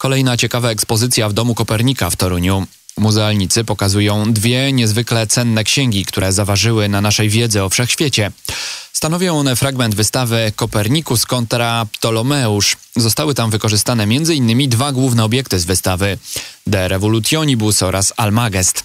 Kolejna ciekawa ekspozycja w Domu Kopernika w Toruniu. Muzealnicy pokazują dwie niezwykle cenne księgi, które zaważyły na naszej wiedzy o wszechświecie. Stanowią one fragment wystawy Kopernikus kontra Ptolomeusz. Zostały tam wykorzystane m.in. dwa główne obiekty z wystawy: De Revolutionibus oraz Almagest.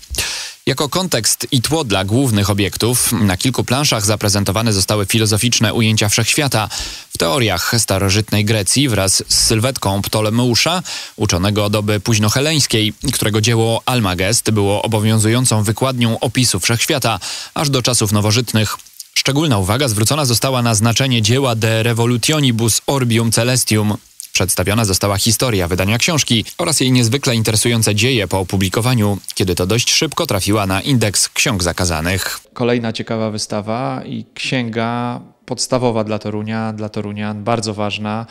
Jako kontekst i tło dla głównych obiektów na kilku planszach zaprezentowane zostały filozoficzne ujęcia wszechświata w teoriach starożytnej Grecji wraz z sylwetką Ptolemeusza, uczonego doby późnoheleńskiej, którego dzieło Almagest było obowiązującą wykładnią opisu wszechświata aż do czasów nowożytnych. Szczególna uwaga zwrócona została na znaczenie dzieła De Revolutionibus Orbium Celestium, Przedstawiona została historia wydania książki oraz jej niezwykle interesujące dzieje po opublikowaniu, kiedy to dość szybko trafiła na indeks ksiąg zakazanych. Kolejna ciekawa wystawa i księga podstawowa dla Torunia, dla Torunian, bardzo ważna,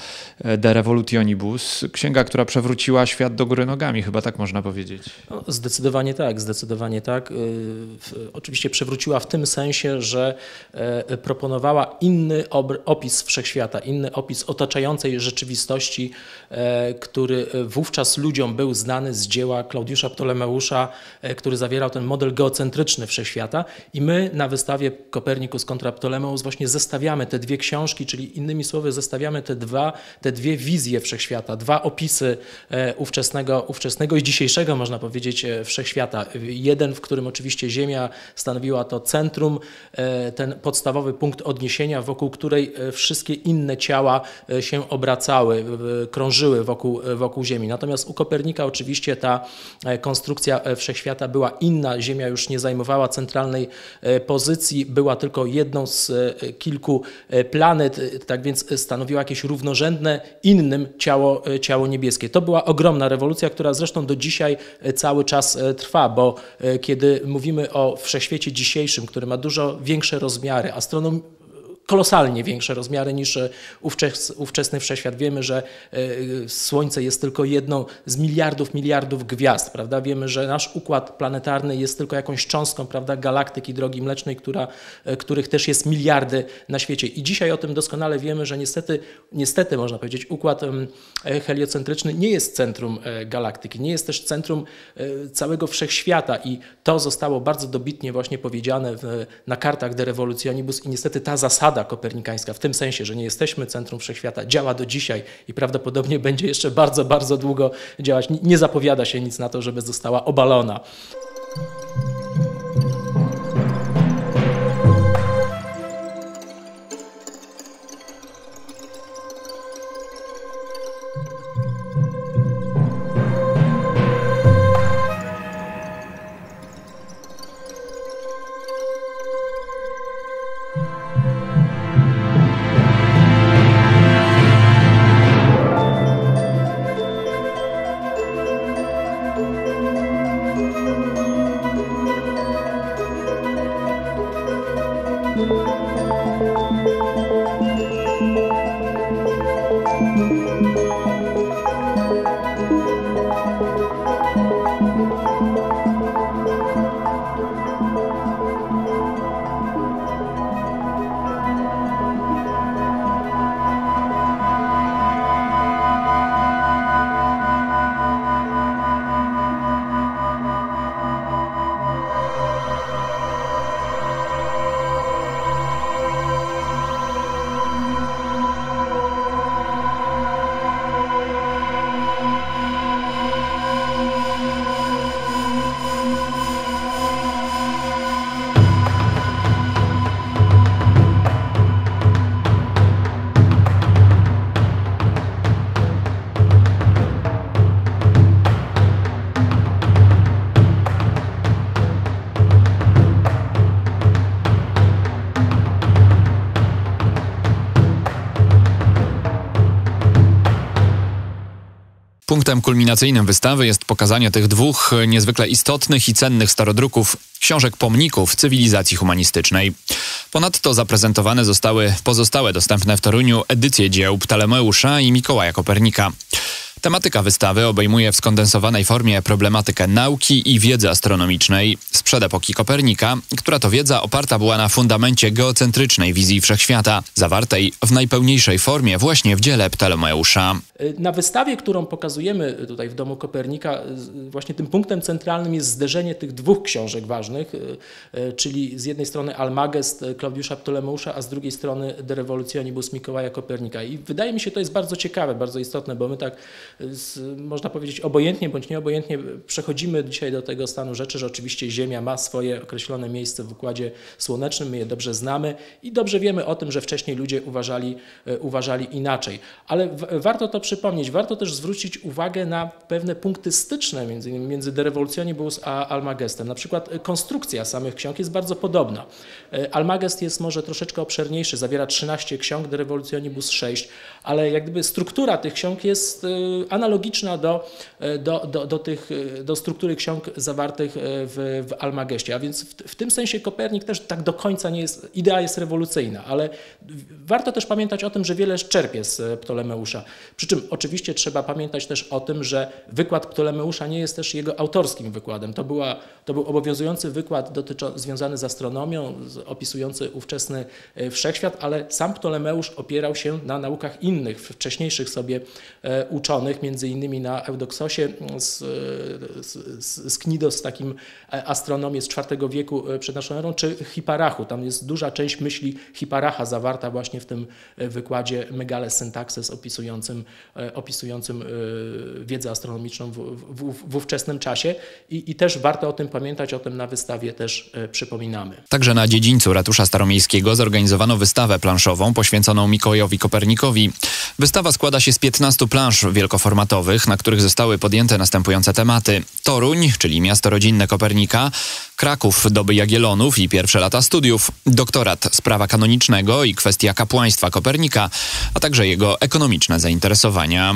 e, De Revolutionibus, księga, która przewróciła świat do góry nogami, chyba tak można powiedzieć. No, zdecydowanie tak, zdecydowanie tak. Y, oczywiście przewróciła w tym sensie, że e, proponowała inny opis wszechświata, inny opis otaczającej rzeczywistości, e, który wówczas ludziom był znany z dzieła Klaudiusza Ptolemeusza, który zawierał ten model geocentryczny wszechświata i my na wystawie Kopernikus kontra Ptolemeus właśnie zestawiamy zestawiamy te dwie książki, czyli innymi słowy zestawiamy te, dwa, te dwie wizje wszechświata, dwa opisy e, ówczesnego, ówczesnego i dzisiejszego, można powiedzieć, e, wszechświata. Jeden, w którym oczywiście Ziemia stanowiła to centrum, e, ten podstawowy punkt odniesienia, wokół której wszystkie inne ciała się obracały, krążyły wokół, wokół Ziemi. Natomiast u Kopernika oczywiście ta konstrukcja wszechświata była inna. Ziemia już nie zajmowała centralnej pozycji, była tylko jedną z kilku E, planet, e, tak więc stanowiło jakieś równorzędne innym ciało, e, ciało niebieskie. To była ogromna rewolucja, która zresztą do dzisiaj cały czas trwa, bo kiedy mówimy o wszechświecie dzisiejszym, który ma dużo większe rozmiary, astronom kolosalnie większe rozmiary niż e, ówczesny wszechświat. Wiemy, że e, Słońce jest tylko jedną z miliardów, miliardów gwiazd, prawda? Wiemy, że nasz układ planetarny jest tylko jakąś cząstką, prawda, galaktyki Drogi Mlecznej, która, e, których też jest miliardy na świecie. I dzisiaj o tym doskonale wiemy, że niestety, niestety można powiedzieć, układ heliocentryczny nie jest centrum galaktyki, nie jest też centrum całego wszechświata i to zostało bardzo dobitnie właśnie powiedziane w, na kartach De Revolutionibus i niestety ta zasada zasada kopernikańska w tym sensie, że nie jesteśmy centrum wszechświata, działa do dzisiaj i prawdopodobnie będzie jeszcze bardzo, bardzo długo działać. Nie zapowiada się nic na to, żeby została obalona. Punktem kulminacyjnym wystawy jest pokazanie tych dwóch niezwykle istotnych i cennych starodruków książek pomników cywilizacji humanistycznej. Ponadto zaprezentowane zostały pozostałe dostępne w Toruniu edycje dzieł Ptalemeusza i Mikołaja Kopernika. Tematyka wystawy obejmuje w skondensowanej formie problematykę nauki i wiedzy astronomicznej sprzed epoki Kopernika, która to wiedza oparta była na fundamencie geocentrycznej wizji wszechświata, zawartej w najpełniejszej formie właśnie w dziele Ptolomeusza. Na wystawie, którą pokazujemy tutaj w Domu Kopernika, właśnie tym punktem centralnym jest zderzenie tych dwóch książek ważnych, czyli z jednej strony Almagest Klaudiusza Ptolemeusza, a z drugiej strony De Revolutionibus Mikołaja Kopernika. I wydaje mi się to jest bardzo ciekawe, bardzo istotne, bo my tak z, można powiedzieć obojętnie bądź nieobojętnie przechodzimy dzisiaj do tego stanu rzeczy, że oczywiście Ziemia ma swoje określone miejsce w Układzie Słonecznym, my je dobrze znamy i dobrze wiemy o tym, że wcześniej ludzie uważali, uważali inaczej. Ale warto to przypomnieć, warto też zwrócić uwagę na pewne punkty styczne między, między De Revolutionibus a Almagestem. Na przykład konstrukcja samych ksiąg jest bardzo podobna. Almagest jest może troszeczkę obszerniejszy, zawiera 13 ksiąg, De Revolutionibus 6, ale jak gdyby struktura tych ksiąg jest analogiczna do, do, do, do, tych, do struktury ksiąg zawartych w, w Almageście. A więc w, w tym sensie Kopernik też tak do końca nie jest, idea jest rewolucyjna, ale warto też pamiętać o tym, że wiele czerpie z Ptolemeusza. Przy czym oczywiście trzeba pamiętać też o tym, że wykład Ptolemeusza nie jest też jego autorskim wykładem. To, była, to był obowiązujący wykład dotyczą, związany z astronomią, opisujący ówczesny wszechświat, ale sam Ptolemeusz opierał się na naukach innych, wcześniejszych sobie uczonych, między innymi na Eudoksosie z, z, z Knidos, takim astronomie z IV wieku przed naszą erą, czy Hiparachu. Tam jest duża część myśli Hiparacha zawarta właśnie w tym wykładzie Megales Syntaxis opisującym, opisującym wiedzę astronomiczną w, w, w ówczesnym czasie I, i też warto o tym pamiętać, o tym na wystawie też przypominamy. Także na dziedzińcu Ratusza Staromiejskiego zorganizowano wystawę planszową poświęconą Mikołajowi Kopernikowi. Wystawa składa się z 15 plansz wielkoformatowych, na których zostały podjęte następujące tematy. Toruń, czyli miasto rodzinne Kopernika, Kraków doby Jagielonów i pierwsze lata studiów, doktorat z prawa kanonicznego i kwestia kapłaństwa Kopernika, a także jego ekonomiczne zainteresowania.